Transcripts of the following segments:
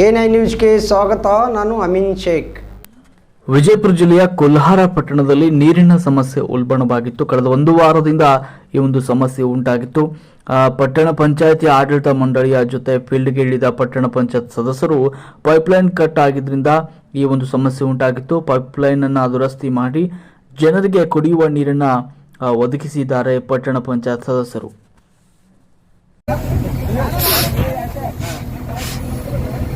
I ನ್ಯೂಸ್ಗೆ ಸ್ವಾಗತ. ನಾನು ಅಮಿನ್ ಶೇಖ್. ವಿಜಯಪುರ ಜಿಲ್ಲೆಯ ಕೊಲ್ಹಾರ ಪಟ್ಟಣದಲ್ಲಿ ನೀರಿನ ಸಮಸ್ಯೆ ಉಲ್ಬಣವಾಗಿತ್ತು. ಕಳೆದ ಒಂದು ವಾರದಿಂದ ಈ ಒಂದು ಸಮಸ್ಯೆ ಉಂಟಾಗಿತ್ತು. ಪಟ್ಟಣ ಪಂಚಾಯತಿ ಆಡಳಿತ ಮಂಡಳಿಯ ಜೊತೆ ಫೀಲ್ಡ್ಗೆ ಇಳಿದ ಪಟ್ಟಣ ಪಂಚಾಯತ್ ಸದಸ್ಯರು ಪೈಪ್ಲೈನ್ ಕಟ್ ಆಗಿದ್ರಿಂದ ಈ ಒಂದು ಸಮಸ್ಯೆ ಉಂಟಾಗಿತ್ತು. ಪೈಪ್ಲೈನ್ ಅನ್ನು ದುರಸ್ತಿ ಮಾಡಿ ಜನರಿಗೆ ಕುಡಿಯುವ ನೀರನ್ನ ಒದಗಿಸಿದ್ದಾರೆ ಪಟ್ಟಣ ಪಂಚಾಯತ್ ಸದಸ್ಯರು.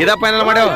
ಇದ ಫೈನಲ್ ಮಾಡ್ಯಾವ